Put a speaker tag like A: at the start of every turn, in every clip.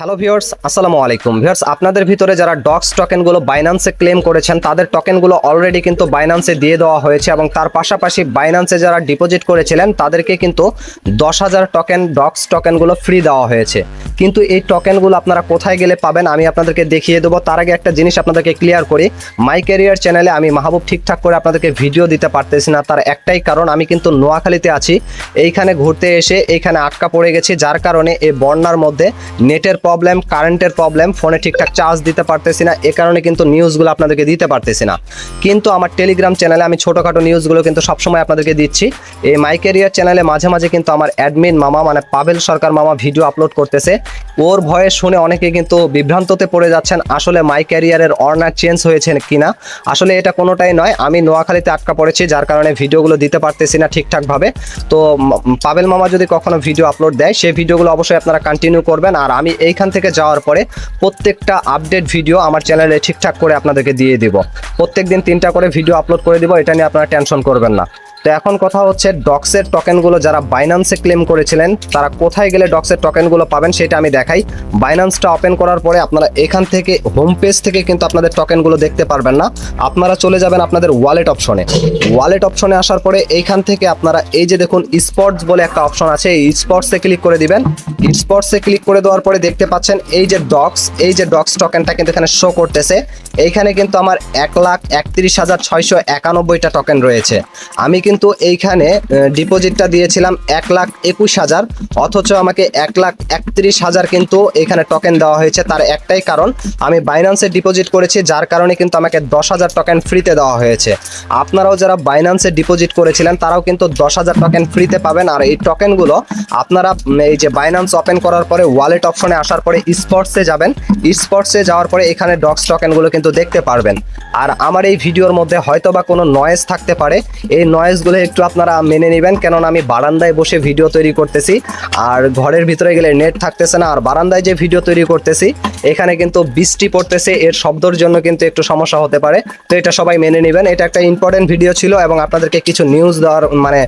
A: Hello viewers আসসালামু আলাইকুম। Viewers আপনাদের ভিতরে যারা ডক্স টোকেনগুলো বাইন্যান্সে ক্লেম করেছেন, তাদের টোকেনগুলো অলরেডি কিন্তু বাইন্যান্সে দিয়ে দেওয়া হয়েছে এবং তার পাশাপাশি বাইন্যান্সে যারা ডিপোজিট করেছিলেন, তাদেরকে কিন্তু দশ হাজার টোকেন ডক্স টোকেনগুলো ফ্রি দেওয়া হয়েছে। কিন্তু এই টোকেনগুলো আপনারা কোথায় গেলে পাবেন আমি আপনাদেরকে দেখিয়ে দেবো। তার আগে একটা জিনিস আপনাদেরকে ক্লিয়ার করি। মাই ক্যারিয়ার চ্যানেলে আমি মাহবুব ঠিকঠাক করে আপনাদেরকে ভিডিও দিতে পারতেছি না। তার একটাই কারণ, আমি কিন্তু নোয়াখালীতে আছি। এইখানে ঘুরতে এসে এইখানে আটকা পড়ে গেছি। যার কারণে এই বন্যার মধ্যে নেটের প্রবলেম কারেন্টের প্রবলেম ফোনে ঠিকঠাক চার্জ দিতে পারতেছি না। এ কারণে কিন্তু নিউজগুলো আপনাদেরকে দিতে পারতেছি না। কিন্তু আমার টেলিগ্রাম চ্যানেলে আমি ছোটোখাটো নিউজগুলো কিন্তু সবসময় আপনাদেরকে দিচ্ছি। এই মাই ক্যারিয়ার চ্যানেলে মাঝে মাঝে কিন্তু আমার অ্যাডমিন মামা মানে পাবেল সরকার মামা ভিডিও আপলোড করতেছে। ওর ভয়ে শুনে অনেকে কিন্তু বিভ্রান্ততে পড়ে যাচ্ছেন, আসলে মাই ক্যারিয়ারের অর্নার চেঞ্জ হয়েছে কিনা। আসলে এটা কোনোটাই নয়, আমি নোয়াখালীতে আটকা পড়েছি, যার কারণে ভিডিওগুলো দিতে পারতেছি না ঠিকঠাকভাবে। তো পাবেল মামা যদি কখনো ভিডিও আপলোড দেয়, সেই ভিডিওগুলো অবশ্যই আপনারা কন্টিনিউ করবেন। আর আমি এইখান থেকে যাওয়ার পরে প্রত্যেকটা আপডেট ভিডিও আমার চ্যানেলে ঠিকঠাক করে আপনাদেরকে দিয়ে দিব। প্রত্যেক দিন তিনটা করে ভিডিও আপলোড করে দিব, এটা নিয়ে আপনারা টেনশন করবেন না। তো এখন কথা হচ্ছে ডক্সের টোকেনগুলো যারা বাইন্যান্সে ক্লেম করেছিলেন, তারা কোথায় গেলে ডক্সের টোকেনগুলো পাবেন সেটা আমি দেখাই। বাইন্যান্সটা ওপেন করার পরে আপনারা এখান থেকে হোম পেজ থেকে কিন্তু আপনাদের টোকেনগুলো দেখতে পারবেন না। আপনারা চলে যাবেন আপনাদের ওয়ালেট অপশনে ওয়ালেট অপশনে আসার পরে এইখান থেকে আপনারা এই যে দেখুন স্পটস বলে একটা অপশন আছে, এই স্পটসে ক্লিক করে দিবেন। স্পটসে ক্লিক করে দেওয়ার পরে দেখতে পাচ্ছেন এই যে ডক্স এই যে ডক্স টোকেনটা কিন্তু এখানে শো করতেছে। এইখানে কিন্তু আমার এক লাখ একত্রিশ হাজার ছয়শো একানব্বইটা টোকেন রয়েছে। আমি কিন্তু এইখানে ডিপোজিটটা দিয়েছিলাম এক লাখ একুশ হাজার, অথচ আমাকে এক লাখ একত্রিশ হাজার কিন্তু এখানে টোকেন দেওয়া হয়েছে। তার একটাই কারণ, আমি বাইন্যান্সে ডিপোজিট করেছি, যার কারণে কিন্তু আমাকে দশ হাজার টোকেন ফ্রিতে দেওয়া হয়েছে। আপনারাও যারা বাইন্যান্সে ডিপোজিট করেছিলেন, তারাও কিন্তু দশ হাজার টোকেন ফ্রিতে পাবেন। আর এই টোকেনগুলো আপনারা এই যে বাইন্যান্স ওপেন করার পরে ওয়ালেট অপশনে আসার পরে স্পটসে যাবেন। স্পটসে যাওয়ার পরে এখানে ডক্স টোকেনগুলো কিন্তু দেখতে পারবেন। আর আমার এই ভিডিওর মধ্যে হয়তো বা কোনো নয়েজ থাকতে পারে। এই নয়েজগুলো একটু আপনারা মেনে নেবেন, কেননা আমি বারান্দায় বসে ভিডিও তৈরি করতেছি। আর ঘরের ভিতরে গেলে নেট থাকতেছে না, আর বারান্দায় যে ভিডিও তৈরি করতেছি এখানে কিন্তু বৃষ্টি পড়তেছে, এর শব্দর জন্য কিন্তু একটু সমস্যা হতে পারে। তো এটা সবাই মেনে নেবেন। এটা একটা ইম্পর্টেন্ট ভিডিও ছিল এবং আপনাদেরকে কিছু নিউজ দেওয়ার মানে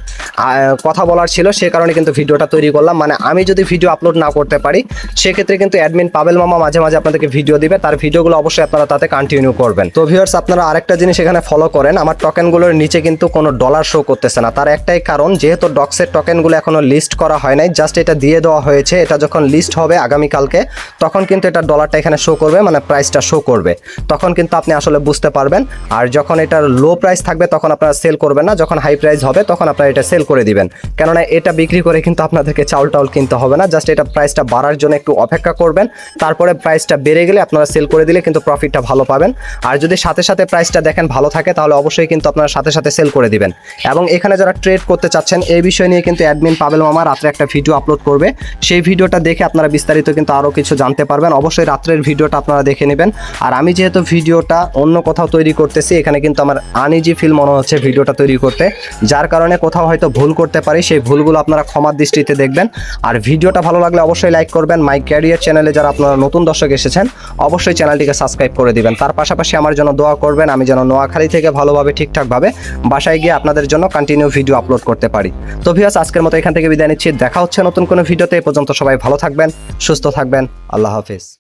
A: কথা বলার ছিল, সে কারণে কিন্তু ভিডিওটা তৈরি করলাম। মানে আমি যদি ভিডিও আপলোড না করতে পারি, সেক্ষেত্রে কিন্তু অ্যাডমিন পাবেল মামা মাঝে মাঝে আপনাদেরকে ভিডিও দিবে। তার ভিডিওগুলো অবশ্যই আপনারা তাতে কন্টিনিউ করবেন। তো ভিউয়ার্স আপনারা আরেকটা জিনিস এখানে ফলো করেন। আমার টোকেনগুলোর নিচে কিন্তু কোনো ডলার শো করতেছে না। তার একটাই কারণ, যেহেতু ডক্সের টোকেনগুলো এখনও লিস্ট করা হয় নাই জাস্ট এটা দিয়ে দেওয়া হয়েছে। এটা যখন লিস্ট হবে আগামীকালকে, তখন কিন্তু এটা ডলারটা এখানে শো করবে মানে প্রাইসটা শো করবে। তখন কিন্তু আপনি আসলে বুঝতে পারবেন। আর যখন এটার লো প্রাইস থাকবে, তখন আপনারা সেল করবেন না। যখন হাই প্রাইস হবে, তখন আপনারা এটা সেল করে দিবেন। কেননা এটা বিক্রি করে কিন্তু আপনাদেরকে চাউল টাউল কিনতে হবে না। জাস্ট এটা প্রাইসটা বাড়ার জন্য একটু অপেক্ষা করবেন। তারপরে প্রাইসটা বেড়ে গেলে আপনারা সেল করে দিলে কিন্তু প্রফিটটা ভালো পাবেন। আর যদি সাথে সাথে প্রাইসটা দেখেন ভালো থাকে, তাহলে অবশ্যই কিন্তু আপনারা সাথে সাথে সেল করে দিবেন। এবং এখানে যারা ট্রেড করতে চাচ্ছেন, এই বিষয় নিয়ে কিন্তু অ্যাডমিন পাবেল মামা রাত্রে একটা ভিডিও আপলোড করবে। সেই ভিডিওটা দেখে আপনারা বিস্তারিত কিন্তু আরও কিছু জানতে পারবেন। অবশ্যই রাত্রের ভিডিওটা আপনারা দেখে নেবেন। আর আমি যেহেতু ভিডিওটা অন্য কোথাও তৈরি করতেছি, এখানে কিন্তু আমার আনইজি ফিল মনে হচ্ছে ভিডিওটা তৈরি করতে। যার কারণে কোথাও হয়তো ভুল করতে পারি, সেই ভুলগুলো আপনারা ক্ষমার দৃষ্টিতে দেখবেন। আর ভিডিওটা ভালো লাগলে অবশ্যই লাইক করবেন। মাই ক্যারিয়ার চ্যানেলে যারা আপনারা নতুন দর্শক এসেছেন, অবশ্যই চ্যানেলটিকে সাবস্ক্রাইব করে দিবেন। তার পাশাপাশি আমার জন্য দোয়া করবেন, আমি যেন নোয়াখালী থেকে ভালোভাবে, ঠিকঠাকভাবে বাসায় গিয়ে আপনাদের জন্য কন্টিনিউ ভিডিও আপলোড করতে পারি। তো ভিউয়ার্স আজকের মতো এখান থেকে বিদায় নিচ্ছি। দেখা হচ্ছে নতুন কোনো ভিডিওতে। এ পর্যন্ত সবাই ভালো থাকবেন, সুস্থ থাকবেন। আল্লাহ হাফিজ।